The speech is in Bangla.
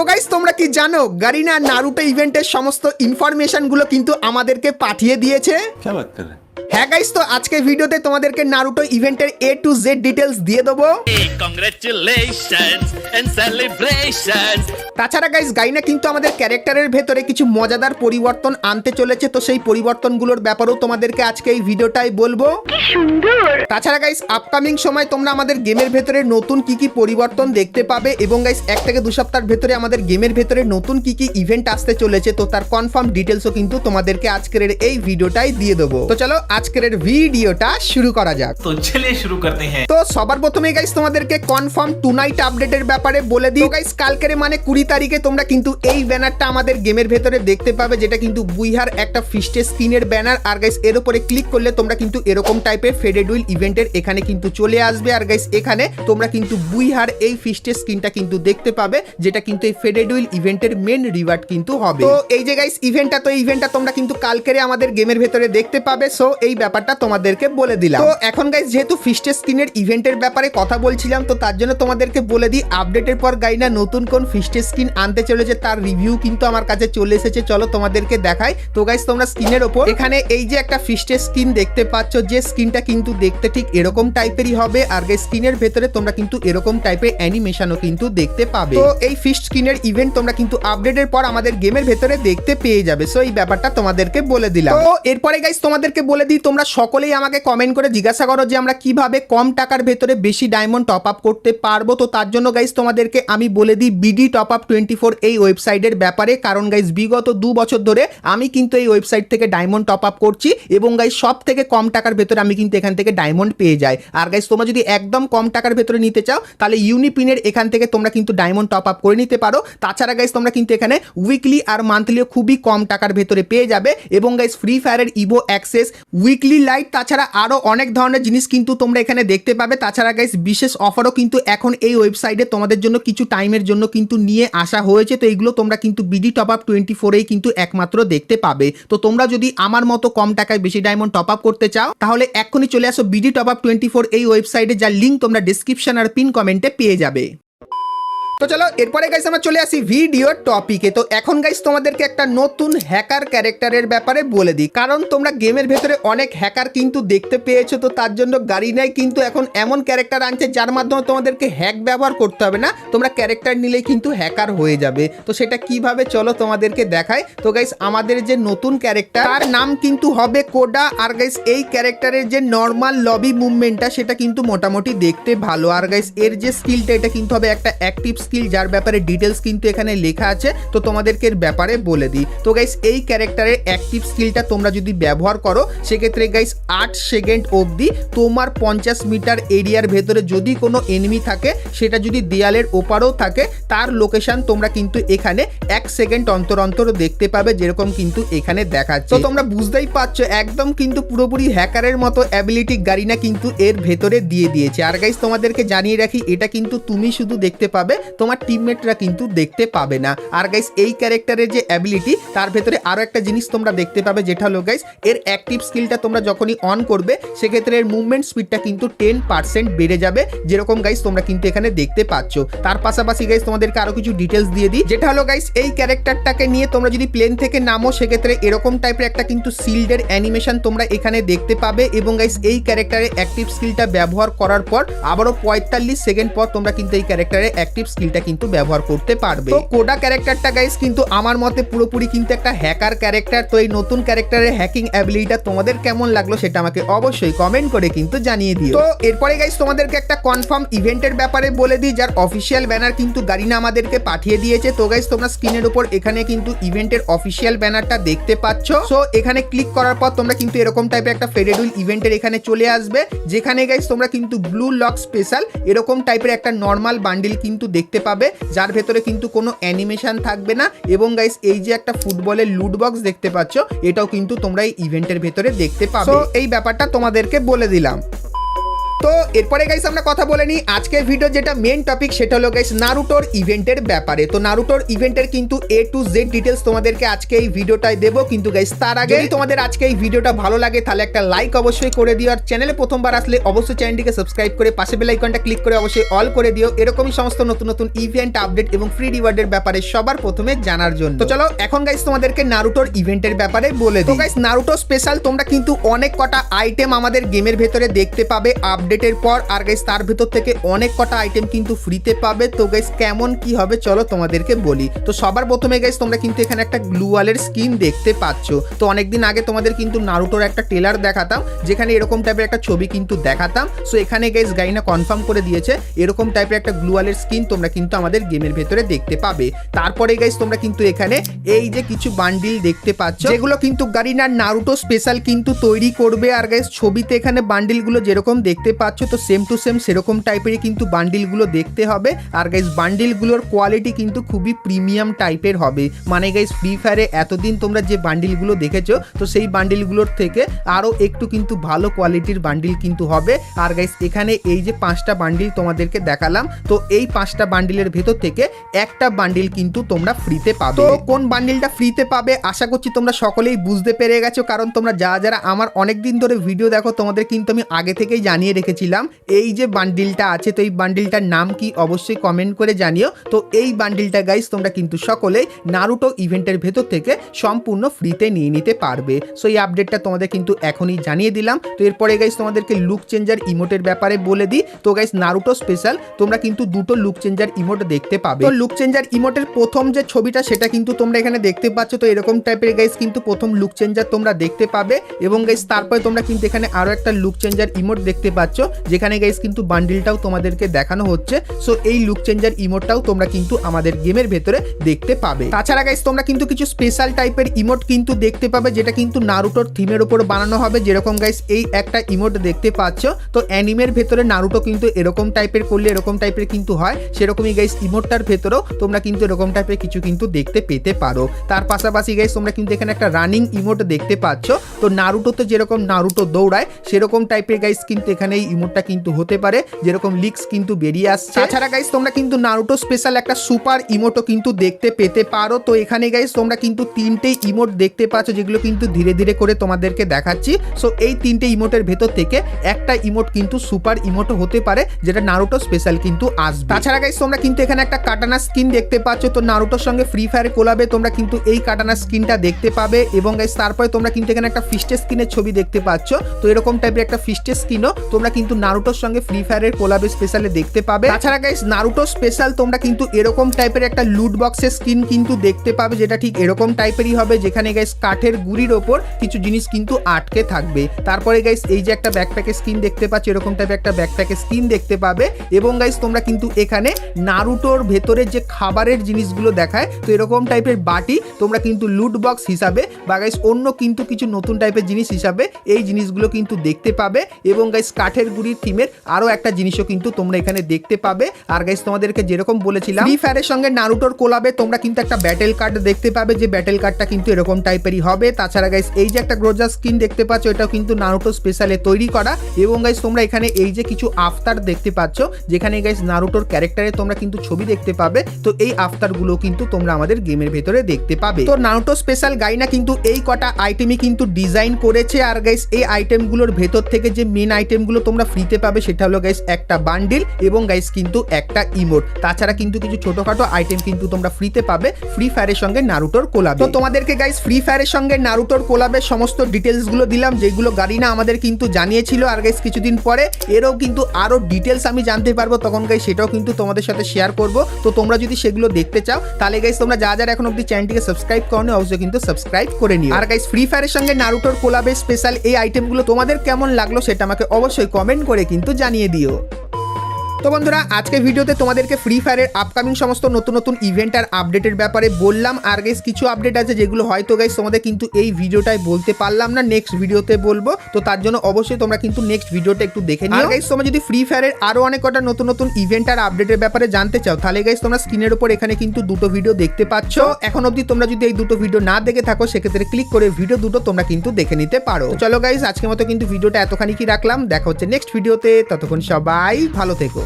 তো গাইস তোমরা কি জানো গারিনা নারুটো ইভেন্টের সমস্ত ইনফরমেশনগুলো কিন্তু আমাদেরকে পাঠিয়ে দিয়েছে? হ্যাঁ গাইস তো আজকে ভিডিওতে তোমাদেরকে নারুটো ইভেন্টের এ টু জেড ডিটেলস দিয়ে দেবো। তাছাড়া গাইস গাইনা কিন্তু আমাদের ক্যারেক্টারের ভেতরে কিছু মজাদার পরিবর্তন আনতে চলেছে তো সেই পরিবর্তনগুলোর ব্যাপারেও তোমাদেরকে আজকে এই ভিডিওটাই বলব। তাছাড়া গাইস আপকামিং সময় তোমরা আমাদের গেমের ভেতরে নতুন কি কি পরিবর্তন দেখতে পাবে এবং গাইস এক থেকে দু সপ্তাহের ভেতরে আমাদের গেমের ভেতরে নতুন কি কি ইভেন্ট আসতে চলেছে তো তার কনফার্ম ডিটেলসও কিন্তু তোমাদেরকে আজকের এই ভিডিওটাই দিয়ে দেবো। তো চলো আজকের ভিডিওটা শুরু করা যাক। তো চলে শুরু করতে হ্যাঁ। তো সবার প্রথমে গাইস তোমাদেরকে কনফার্ম টুনাইট আপডেটের ব্যাপারে বলে দিই। গাইস কালকের মানে কুড়ি তারিখে তোমরা কিন্তু এই ব্যানারটা আমাদের গেমের ভেতরে দেখতে পাবে যেটা কিন্তু বুইহার একটা ফিস্টে স্কিনের ব্যানার আর গাইস এর উপরে ক্লিক করলে তোমরা কিন্তু এরকম টাইপের ফেডেড উইল ইভেন্টের এখানে কিন্তু চলে আসবে। আর গাইস এখানে তোমরা কিন্তু বুইহার এই ফিস্টের স্কিনটা কিন্তু দেখতে পাবে যেটা কিন্তু এই ফেডেড উইল ইভেন্টের মেন রিওয়ার্ড কিন্তু হবে। তো এই যে গাইস ইভেন্টটা তো ইভেন্টটা তোমরা কিন্তু কালকেরে আমাদের গেমের ভেতরে দেখতে পাবে। সো এই ব্যাপারটা তোমাদেরকে বলে দিলাম। তো এখন গাইস যেহেতু ফিস্টের স্ক্রিনের ইভেন্টের ব্যাপারে কথা বলছিলাম তো তার জন্য তোমাদেরকে বলে দিই আপডেটের পর গাইনা নতুন কোন ফিস্টের স্ক্রিন আনতে চলেছে তার রিভিউ কিন্তু আমার কাছে চলে এসেছে। চলো তোমাদেরকে দেখাই। তো গাইস তোমরা স্ক্রিনের ওপর এখানে এই যে একটা ফিস্টের স্ক্রিন দেখতে পাচ্ছ যে স্ক্রিনটা কিন্তু দেখতে ঠিক এরকম টাইপেরই হবে। আর গাইস স্ক্রিনের ভেতরে তোমরা কিন্তু এরকম টাইপের অ্যানিমেশনও কিন্তু দেখতে পাবে। তো এই ফিস্ট স্ক্রিনের ইভেন্ট তোমরা কিন্তু আপডেটের পর আমাদের গেমের ভেতরে দেখতে পেয়ে যাবে। সো এই ব্যাপারটা তোমাদেরকে বলে দিলাম। তো এরপরে গাইস তোমাদেরকে বলে দিই, তোমরা সকলেই আমাকে কমেন্ট করে জিজ্ঞাসা করো যে আমরা কীভাবে কম টাকার ভেতরে বেশি ডায়মন্ড টপ আপ করতে পারব। তো তার জন্য গাইস তোমাদেরকে আমি বলে দিই BD top up twenty four এই ওয়েবসাইটের ব্যাপারে। কারণ গাইস বিগত দু বছর ধরে আমি কিন্তু এই ওয়েবসাইট থেকে ডায়মন্ড টপ আপ করছি এবং গাইস সব থেকে কম টাকার ভেতরে আমি কিন্তু এখান থেকে ডায়মন্ড পেয়ে যাই। আর গাইস তোমরা যদি একদম কম টাকার ভেতরে নিতে চাও, তাহলে ইউনিপিনের এখান থেকে তোমরা কিন্তু ডায়মন্ড টপ আপ করে নিতে পারো। তাছাড়া গাইস তোমরা কিন্তু এখানে উইকলি আর মান্থলিও খুবই কম টাকার ভেতরে পেয়ে যাবে। এবং গাইস ফ্রি ফায়ারের ইভো অ্যাক্সেস উইকলি লাইট, তাছাড়া আরও অনেক ধরনের জিনিস কিন্তু তোমরা এখানে দেখতে পাবে। তাছাড়া গাইস বিশেষ অফারও কিন্তু এখন এই ওয়েবসাইটে তোমাদের জন্য কিছু টাইমের জন্য কিন্তু নিয়ে আসা হয়েছে। তো এইগুলো তোমরা কিন্তু বিডি টপ আপ টোয়েন্টি ফোরেই কিন্তু একমাত্র দেখতে পাবে। তো তোমরা যদি আমার মতো কম টাকায় বেশি ডায়মন্ড টপ আপ করতে চাও, তাহলে এক্ষুনি চলে আসো BD top up twenty four এই ওয়েবসাইটে যার লিঙ্ক তোমরা ডিসক্রিপশন আর পিন কমেন্টে পেয়ে যাবে। তো চলো, এরপরে গাইস আমরা চলে আসি ভিডিওর টপিকে তো এখন গাইস তোমাদেরকে একটা নতুন হ্যাকার ক্যারেক্টারের ব্যাপারে বলে দিই। কারণ তোমরা গেমের ভেতরে অনেক হ্যাকার কিন্তু দেখতে পেয়েছ, তো তার জন্য গাড়ি নাই, কিন্তু এখন এমন ক্যারেক্টার আনছে যার মাধ্যমে তোমাদেরকে হ্যাক ব্যবহার করতে হবে না, তোমরা ক্যারেক্টার নিলেই কিন্তু হ্যাকার হয়ে যাবে। তো সেটা কীভাবে চলো তোমাদেরকে দেখায় তো গাইস আমাদের যে নতুন ক্যারেক্টার তার নাম কিন্তু হবে কোডা আর গাইস এই ক্যারেক্টারের যে নর্মাল লবি মুভমেন্টটা সেটা কিন্তু মোটামুটি দেখতে ভালো। আর গাইস এর যে স্কিলটা এটা কিন্তু হবে একটা অ্যাক্টিভ স্কিল যার ব্যাপারে ডিটেলস কিন্তু এখানে লেখা আছে, তো তোমাদেরকে এর ব্যাপারে বলে দিই। তো গাইস এই ক্যারেক্টারের অ্যাক্টিভ স্কিলটা তোমরা যদি ব্যবহার করো, সেক্ষেত্রে গাইস আট সেকেন্ড অবধি তোমার পঞ্চাশ মিটার এরিয়ার ভেতরে যদি কোনো এনিমি থাকে, সেটা যদি দেয়ালের ওপারেও থাকে, তার লোকেশন তোমরা কিন্তু এখানে এক সেকেন্ড অন্তর অন্তর দেখতে পাবে, যেরকম কিন্তু এখানে দেখাচ্ছে। তো তোমরা বুঝতেই পারছ, একদম কিন্তু পুরোপুরি হ্যাকারের মতো অ্যাবিলিটি গাড়িনা কিন্তু এর ভেতরে দিয়ে দিয়েছে। আর গাইস তোমাদেরকে জানিয়ে রাখি, এটা কিন্তু তুমি শুধু দেখতে পাবে তোমার টিমমেটরা কিন্তু দেখতে পাবে না। আর গাইস এই ক্যারেক্টারের যে অ্যাবিলিটি তার ভেতরে আরও একটা জিনিস তোমরা দেখতে পাবে, যেটা হলো গাইস এর অ্যাক্টিভ স্কিলটা তোমরা যখনই অন করবে, সেক্ষেত্রে এর মুভমেন্ট স্পিডটা কিন্তু টেন পার্সেন্ট বেড়ে যাবে, যেরকম গাইস তোমরা কিন্তু এখানে দেখতে পাচ্ছ। তার পাশাপাশি গাইস তোমাদেরকে আরও কিছু ডিটেলস দিয়ে দিই, যেটা হলো গাইস এই ক্যারেক্টারটাকে নিয়ে তোমরা যদি প্লেন থেকে নামো, সেক্ষেত্রে এরকম টাইপের একটা কিন্তু সিল্ডের অ্যানিমেশন তোমরা এখানে দেখতে পাবে এবং গাইস এই ক্যারেক্টারের অ্যাক্টিভ স্কিলটা ব্যবহার করার পর, আবারও পঁয়তাল্লিশ সেকেন্ড পর তোমরা কিন্তু এই ক্যারেক্টারের অ্যাক্টিভ স্কিলটা কিন্তু ব্যবহার করতে পারবে। তো কোডা ক্যারেক্টারটা গাইস কিন্তু আমার মতে পুরোপুরি কিন্তু একটা হ্যাকার ক্যারেক্টার তো এই নতুন ক্যারেক্টারের হ্যাকিং অ্যাবিলিটিটা তোমাদের কেমন লাগল সেটা আমাকে অবশ্যই কমেন্ট করে কিন্তু জানিয়ে দিও। তো এরপরে গাইস তোমাদেরকে একটা কনফার্ম ইভেন্টের ব্যাপারে বলে দিই, যার অফিসিয়াল ব্যানার কিন্তু গারিনা আমাদেরকে পাঠিয়ে দিয়েছে। তো গাইস তোমরা স্ক্রিনের উপর এখানে কিন্তু ইভেন্টের অফিসিয়াল ব্যানারটা দেখতে পাচ্ছ। সো এখানে ক্লিক করার পর তোমরা কিন্তু এরকম টাইপের একটা ফেডেডুল ইভেন্টের এখানে চলে আসবে। যেখানে গাইস তোমরা কিন্তু ব্লু লক স্পেশাল এরকম টাইপের একটা নর্মাল বান্ডিল কিন্তু দেখতে পাবে যার ভেতরে কিন্তু কোনো অ্যানিমেশন থাকবে না। এবং গাইস এই যে একটা ফুটবলের লুট বক্স দেখতে পাচ্ছ এটাও কিন্তু তোমরা এই ইভেন্টের ভেতরে দেখতে পাবে। এই ব্যাপারটা তোমাদেরকে বলে দিলাম। তো এরপরে গাইস আমরা কথা বলে নিই আজকের ভিডিও যেটা মেন টপিক সেটা হলো গাইস নারুটোর ইভেন্টের ব্যাপারে। তো নারুটোর ইভেন্টের কিন্তু এ টু জেড ডিটেলস তোমাদেরকে আজকে এই ভিডিওটায় দেবো। কিন্তু গাইস তার আগে যদি তোমাদের আজকে এই ভিডিওটা ভালো লাগে তাহলে একটা লাইক অবশ্যই করে দিও। আর চ্যানেলে প্রথমবার আসলে অবশ্যই চ্যানেলটিকে সাবস্ক্রাইব করে পাশে বেল আইকনটা ক্লিক করে অবশ্যই অল করে দিও। এরকমই সমস্ত নতুন নতুন ইভেন্ট আপডেট এবং ফ্রি রিওয়ার্ডের ব্যাপারে সবার প্রথমে জানার জন্য। তো চলো এখন গাইস তোমাদেরকে নারুটোর ইভেন্টের ব্যাপারে বলে দিই। তো গাইস নারুটো স্পেশাল তোমরা কিন্তু অনেক কটা আইটেম আমাদের গেমের ভেতরে দেখতে পাবে আপডেটের পর আর গাইস তার ভেতর থেকে অনেক কটা আইটেম কিন্তু ফ্রিতে পাবে। তো গাইস কেমন কি হবে চলো তোমাদেরকে বলি। তো সবার প্রথমে গাইস তোমরা কিন্তু এখানে একটা গ্লুয়ালের স্কিন দেখতে পাচ্ছ। তো অনেকদিন আগে তোমাদের কিন্তু নারুটোর একটা টেলার দেখাতাম, যেখানে এরকম টাইপের একটা ছবি কিন্তু দেখাতাম। সো এখানে গাইস গাইনা কনফার্ম করে দিয়েছে, এরকম টাইপের একটা গ্লুয়ালের স্কিন তোমরা কিন্তু আমাদের গেমের ভেতরে দেখতে পাবে। তারপরে গাইস তোমরা কিন্তু এখানে এই যে কিছু বান্ডিল দেখতে পাচ্ছ, যেগুলো কিন্তু গারিনার নারুটো স্পেশাল কিন্তু তৈরি করবে। আর গাইস ছবিতে এখানে বান্ডিলগুলো যেরকম দেখতে পাচ্ছ তো সেম টু সেম সেরকম টাইপেরই কিন্তু বান্ডিলগুলো দেখতে হবে। আর গাইস বান্ডিলগুলোর কোয়ালিটি কিন্তু খুবই প্রিমিয়াম টাইপের হবে। মানে গাইস ফ্রি ফায়ারে এতদিন তোমরা যে বান্ডিলগুলো দেখেছ তো সেই বান্ডিলগুলোর থেকে আরও একটু কিন্তু ভালো কোয়ালিটির বান্ডিল কিন্তু হবে। আর গাইস এখানে এই যে পাঁচটা বান্ডিল তোমাদেরকে দেখালাম তো এই পাঁচটা বান্ডিলের ভেতর থেকে একটা বান্ডিল কিন্তু তোমরা ফ্রিতে পাবে। তো কোন বান্ডিলটা ফ্রিতে পাবে? আশা করছি তোমরা সকলেই বুঝতে পেরে গেছো কারণ তোমরা যারা যারা আমার অনেক দিন ধরে ভিডিও দেখো তোমাদের কিন্তু আমি আগে থেকেই জানিয়ে রেখেছিলাম। এই যে বান্ডিলটা আছে, তো এই বান্ডিলটার নাম কি অবশ্যই কমেন্ট করে জানিও। তো এই বান্ডিলটা গাইস তোমরা কিন্তু সকলেই নারুটো ইভেন্টের ভেতর থেকে সম্পূর্ণ ফ্রিতে নিয়ে নিতে পারবে। সো এই আপডেটটা তোমাদের কিন্তু এখনই জানিয়ে দিলাম। তো এরপরে গাইস তোমাদেরকে লুক চেঞ্জার ইমোটের ব্যাপারে বলে দিই। তো গাইস নারুটো স্পেশাল তোমরা কিন্তু দুটো লুক চেঞ্জার ইমোট দেখতে পাবে। তো লুক চেঞ্জার ইমোটের প্রথম যে ছবিটা, সেটা কিন্তু তোমরা এখানে দেখতে পাচ্ছ। তো এরকম টাইপের গাইস কিন্তু প্রথম লুক চেঞ্জার তোমরা দেখতে পাবে। এবং গাইস তারপরে তোমরা কিন্তু এখানে আরও একটা লুক চেঞ্জার ইমোট দেখতে পাচ্ছ। যেখানে গাইস কিন্তু বান্ডিলটাও তোমাদেরকে দেখানো হচ্ছে। সো এই লুক চেঞ্জার ইমোটটাও তোমরা কিন্তু আমাদের গেমের ভেতরে দেখতে পাবে। তাছাড়া গাইস তোমরা কিন্তু কিছু স্পেশাল টাইপের ইমোট কিন্তু দেখতে পাবে, যেটা কিন্তু নারুটোর থিমের উপর বানানো হবে। যেরকম গাইস এই একটা ইমোট দেখতে পাচ্ছ। তো অ্যানিমের ভেতরে নারুটো কিন্তু এরকম টাইপের করলে এরকম টাইপের কিন্তু হয়। সেরকমই গাইস ইমোটটার ভেতরেও তোমরা কিন্তু এরকম টাইপের কিছু কিন্তু দেখতে পেতে পারো। তার পাশাপাশি গাইস তোমরা কিন্তু এখানে একটা রানিং ইমোট দেখতে পাচ্ছ। তো নারুটোতে যেরকম নারুটো দৌড়ায়, সেরকম টাইপের গাইস কিন্তু এখানে এই ইমোটটা কিন্তু হতে পারে, যেরকম লিক্স কিন্তু বেরিয়ে আসছে। তাছাড়া গাইস তোমরা কিন্তু নারুটো স্পেশাল একটা সুপার ইমোটও কিন্তু দেখতে পেতে পারো। তো এখানে গাইস তোমরা কিন্তু তিনটে ইমোট দেখতে পাচ্ছ, যেগুলো কিন্তু ধীরে ধীরে করে তোমাদেরকে দেখাচ্ছি। সো এই তিনটে ইমোটের ভেতর থেকে একটা ইমোট কিন্তু সুপার ইমোটও হতে পারে, যেটা নারুটো স্পেশাল কিন্তু আসবে। তাছাড়া গাইস তোমরা কিন্তু এখানে একটা কাটানা স্কিন দেখতে পাচ্ছ। তো নারুটোর সঙ্গে ফ্রি ফায়ার কোলাবে তোমরা কিন্তু এই কাটানা স্কিনটা দেখতে পাবে এবং গাইস তারপরে তোমরা কিন্তু এখানে একটা ফিস্টে স্কিনের ছবি দেখতে পাচ্ছ। তো এরকম টাইপের একটা ফিস্টে স্কিনও তোমরা কিন্তু নারুটোর সঙ্গে ফ্রি ফায়ারের কোলাবে স্পেশালে দেখতে পাবে। তাছাড়া গাইস নারুটো স্পেশাল তোমরা কিন্তু এরকম টাইপের একটা লুট বক্সের স্কিন কিন্তু দেখতে পাবে, যেটা ঠিক এরকম টাইপেরই হবে, যেখানে গাইস কাঠের গুড়ির ওপর কিছু জিনিস কিন্তু আটকে থাকবে। তারপরে গাইস এই যে একটা ব্যাকপ্যাকের স্কিন দেখতে পাচ্ছ, এরকম টাইপের একটা ব্যাকপ্যাকের স্কিন দেখতে পাবে। এবং গাইস তোমরা কিন্তু এখানে নারুটোর ভেতরে যে খাবারের জিনিসগুলো দেখায়, তো এরকম টাইপের বাটি তোমরা কিন্তু লুট বক্স হিসাবে বা গাইস অন্য কিন্তু কিছু নতুন টাইপের জিনিস হিসাবে এই জিনিসগুলো কিন্তু দেখতে পাবে। এবং গাইস কাঠের গুড়ির থিমের আরও একটা জিনিসও কিন্তু তোমরা এখানে দেখতে পাবে। আর গাইস তোমাদেরকে যেরকম বলেছিলাম ফ্রি ফায়ারের সঙ্গে নারুটোর কোলাবে তোমরা কিন্তু একটা ব্যাটেল কার্ড দেখতে পাবে যে ব্যাটেল কার্ডটা কিন্তু এরকম টাইপেরই হবে। তাছাড়া গাইস এই যে একটা গ্রোজা স্কিন দেখতে পাচ্ছ, এটাও কিন্তু নারুটো স্পেশালে তৈরি করা। এবং গাইস তোমরা এখানে এই যে কিছু আফতার দেখতে পাচ্ছ, যেখানে গাইস নারুটোর ক্যারেক্টারে তোমরা কিন্তু ছবি দেখতে পাবে। তো এই আফতারগুলো কিন্তু তোমরা আমাদের গেমের ভেতরে দেখতে পাবে। তো নারুটো স্পেশাল গাইনা কিন্তু এই কটা আইটেমই কিন্তু ডিজাইন করেছে। আর গাইস এই আইটেমগুলোর ভেতর থেকে যে মেন আইটেমগুলো তোমরা ফ্রিতে পাবে সেটা হলো গাইস একটা বান্ডিল এবং গাইস কিন্তু একটা ইমোট তাছাড়া কিন্তু কিছু ছোটখাটো আইটেম কিন্তু তোমরা ফ্রিতে পাবে ফ্রি ফায়ারের সঙ্গে নারুটোর কোলাবে তো তোমাদেরকে গাইস ফ্রি ফায়ারের সঙ্গে নারুটোর কোলাবের সমস্ত ডিটেলসগুলো দিলাম, যেগুলো গারিনা আমাদের কিন্তু জানিয়েছিল। আর গাইস কিছুদিন পরে এরও কিন্তু আরও ডিটেলস আমি জানতে পারব, তখন গাইস সেটাও কিন্তু তোমাদের সাথে শেয়ার করব। তো তোমরা যদি সেগুলো দেখতে চাও, তাহলে গাইস তোমরা যা যারা এখন অব্দি চ্যানেলটিকে সাবস্ক্রাইব করো অবশ্যই কিন্তু সাবস্ক্রাইব করে নিও। আর গাইস ফ্রি ফায়ারের সঙ্গে নারুটোর কোলাবে স্পেশাল এই আইটেমগুলো তোমাদের কেমন লাগল সেটা আমাকে অবশ্যই কমেন্ট করে কিন্তু জানিয়ে দিও। তো বন্ধুরা আজকে ভিডিওতে তোমাদেরকে ফ্রি ফায়ারের আপকামিং সমস্ত নতুন নতুন ইভেন্ট আর আপডেটের ব্যাপারে বললাম। আর গাইস কিছু আপডেট আছে যেগুলো হয়তো গাইস তোমাদের কিন্তু এই ভিডিওটায় বলতে পারলাম না নেক্সট ভিডিওতে বলব। তো তার জন্য অবশ্যই তোমরা কিন্তু নেক্সট ভিডিওটা একটু দেখে নিও। গাইস তোমরা যদি ফ্রি ফায়ারের আরও অনেক কটা নতুন নতুন ইভেন্ট আর আপডেটের ব্যাপারে জানতে চাও তাহলে গাইস তোমরা স্ক্রিনের উপর এখানে কিন্তু দুটো ভিডিও দেখতে পাচ্ছ। এখন অবধি তোমরা যদি এই দুটো ভিডিও না দেখে থাকো সেক্ষেত্রে ক্লিক করে ভিডিও দুটো তোমরা কিন্তু দেখে নিতে পারো। চলো গাইস আজকের মতো কিন্তু ভিডিওটা এতখানি কি রাখলাম। দেখা হচ্ছে নেক্সট ভিডিওতে ততক্ষণ সবাই ভালো থেকো।